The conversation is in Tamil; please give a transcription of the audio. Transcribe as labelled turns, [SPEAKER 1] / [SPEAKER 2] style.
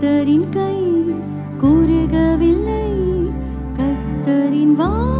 [SPEAKER 1] கர்த்தரின் கை குறுகவில்லை. கர்த்தரின் வா